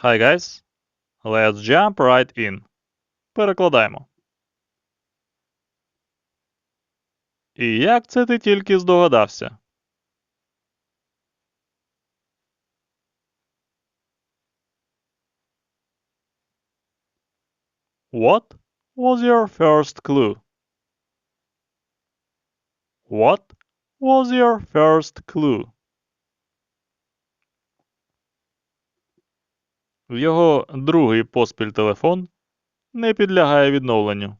Hi guys. Let's jump right in. Перекладаємо. І як це ти тільки здогадався? What was your first clue? What was your first clue? Його другий поспіль телефон не підлягає відновленню.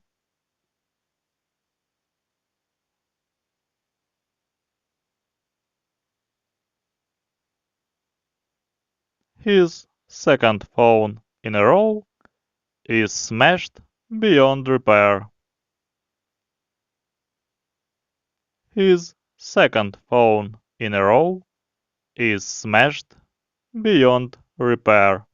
His second phone in a row is smashed beyond repair. His second phone in a row is smashed beyond repair.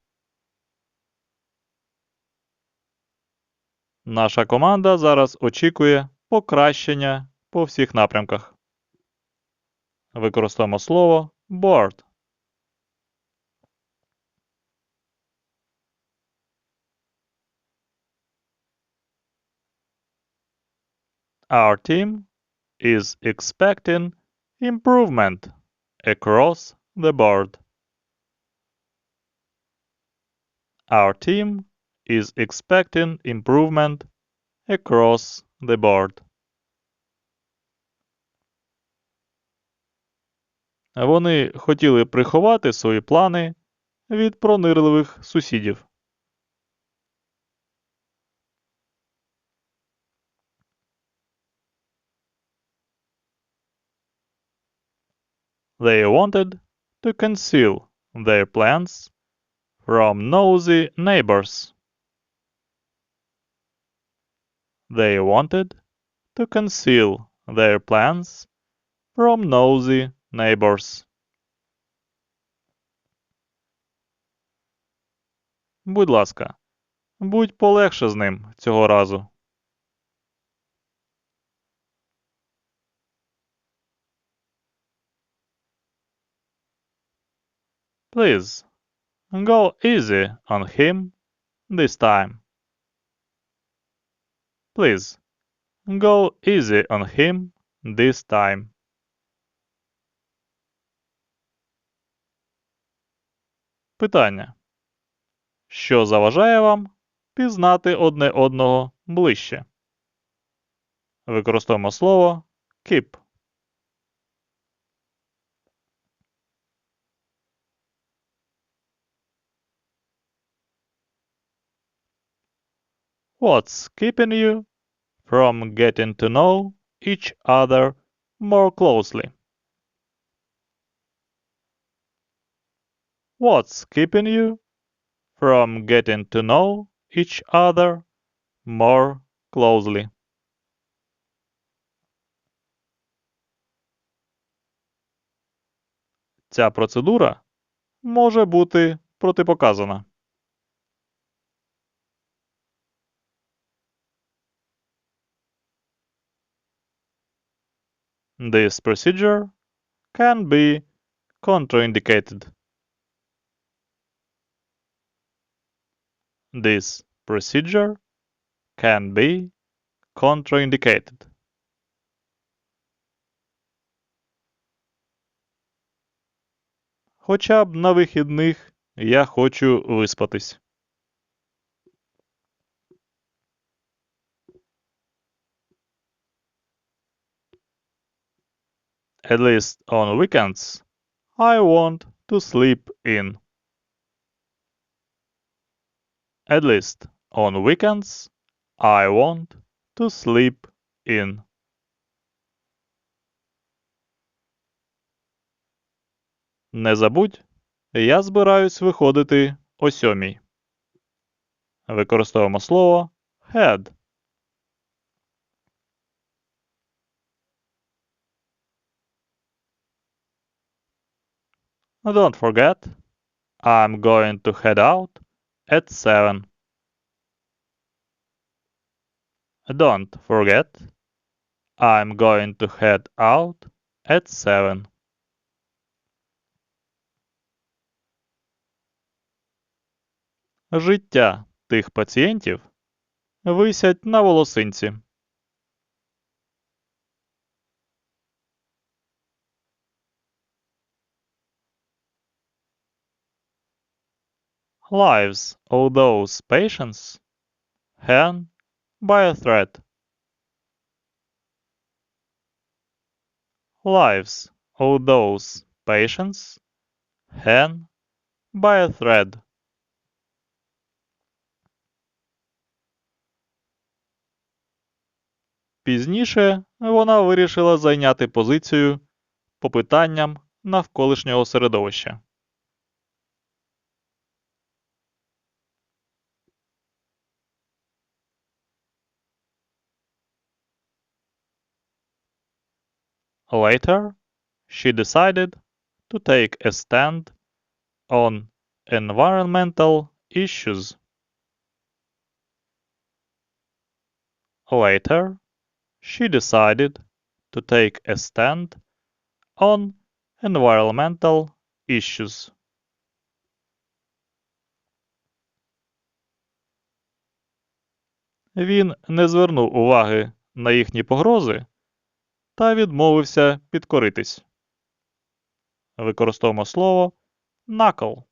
Наша команда зараз очікує покращення по всіх напрямках. Використаємо слово board. Our team is expecting improvement across the board. Our team is expecting improvement across the board. Вони хотіли приховати свої плани від пронирливих сусідів. They wanted to conceal their plans from nosy neighbors. They wanted to conceal their plans from nosy neighbors. Будь ласка, будь полегше з ним цього разу. Please, go easy on him this time. Please, go easy on him this time. Питання. Що заважає вам пізнати одне одного ближче? Використовуємо слово keep. What's keeping you from getting to know each other more closely? What's keeping you from getting to know each other more closely? Ця процедура може бути протипоказана. This procedure can be contraindicated. This procedure can be contraindicated. Хоча б на вихідних я хочу виспатись. At least on weekends, I want to sleep in. At least on weekends, I want to sleep in. Не забудь, я збираюсь виходити о сьомій. Використовуємо слово had. Don't forget, I'm going to head out at 7. Don't forget, I'm going to head out at 7. Життя тих пацієнтів висять на волосинці. Lives of those patients hang by a thread. Lives of those patients hang by a thread. Пізніше вона вирішила зайняти позицію по питанням навколишнього середовища. Later, she decided to take a stand on environmental issues. Later, she decided to take a stand on environmental issues. Він не звернув уваги на їхні погрози та відмовився підкоритись. Використовуємо слово knuckle.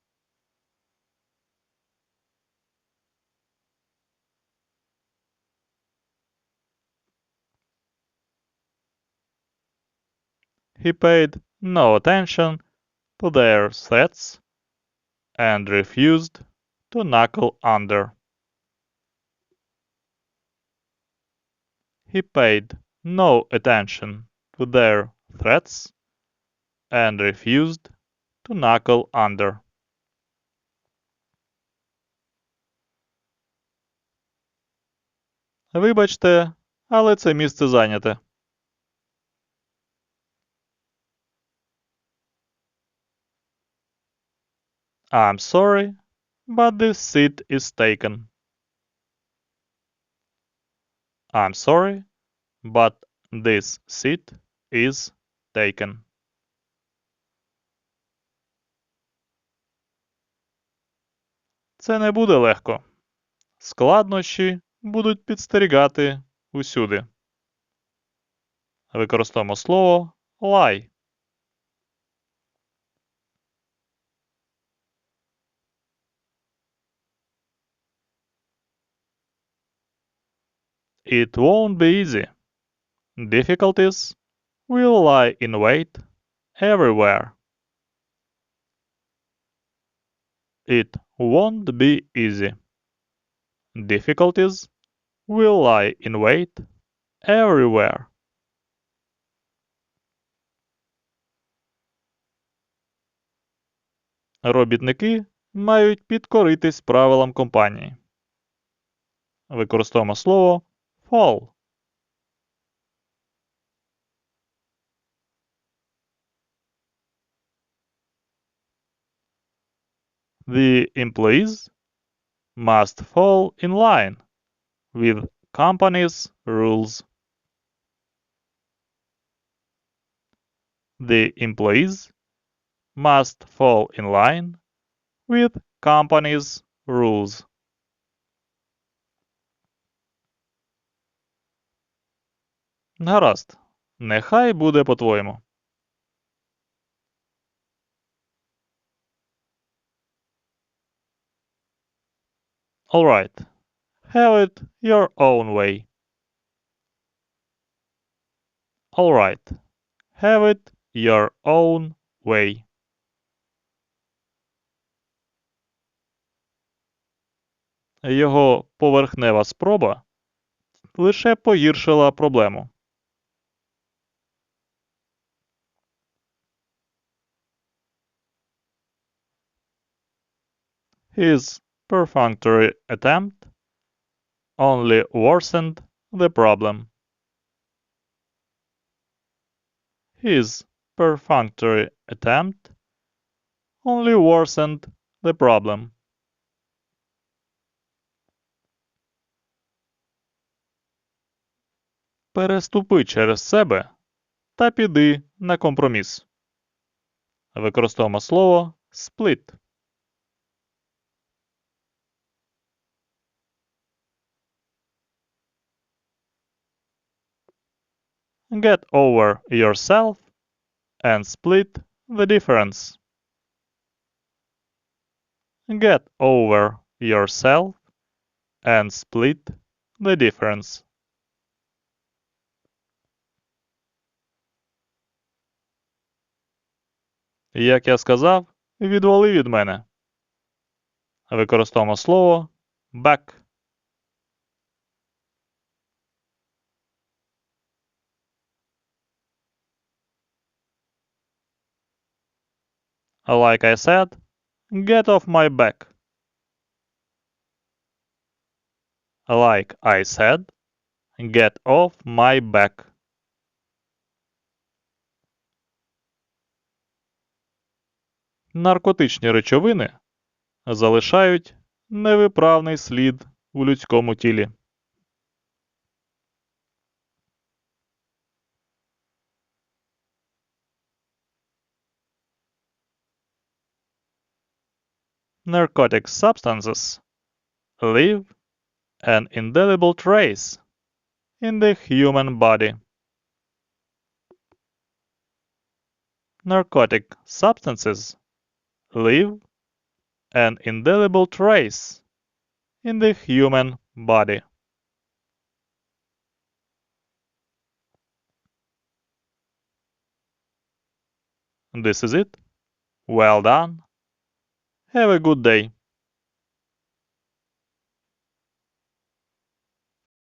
He paid no attention to their threats and refused to knuckle under. He paid no attention to their threats and refused to knuckle under. Вибачте, але це місце зайняте. I'm sorry, but this seat is taken. I'm sorry, but this seat is taken. Це не буде легко. Складнощі будуть підстерігати усюди. Використовуємо слово lie. It won't be easy. Difficulties will lie in wait everywhere. It won't be easy. Difficulties will lie in wait everywhere. Робітники мають підкоритись правилам компанії. Використовуємо слово fall. The employees must fall in line with company's rules. The employees must fall in line with company's rules. Гаразд. Нехай буде по-твоєму. All right. Have it your own way. All right. Have it your own way. Його поверхнева спроба лише погіршила проблему. His perfunctory attempt only worsened the problem. His perfunctory attempt only worsened the problem. Переступи через себе та піди на компроміс. Використовуємо слово split. Get over yourself and split the difference. Get over yourself and split the difference. Як я сказав, відвали від мене. Використовуємо слово back. Like I said, get off my back. Like I said, get off my back. Наркотичні речовини залишають невиправний слід у людському тілі. Narcotic substances leave an indelible trace in the human body. Narcotic substances leave an indelible trace in the human body. This is it. Well done. Have a good day.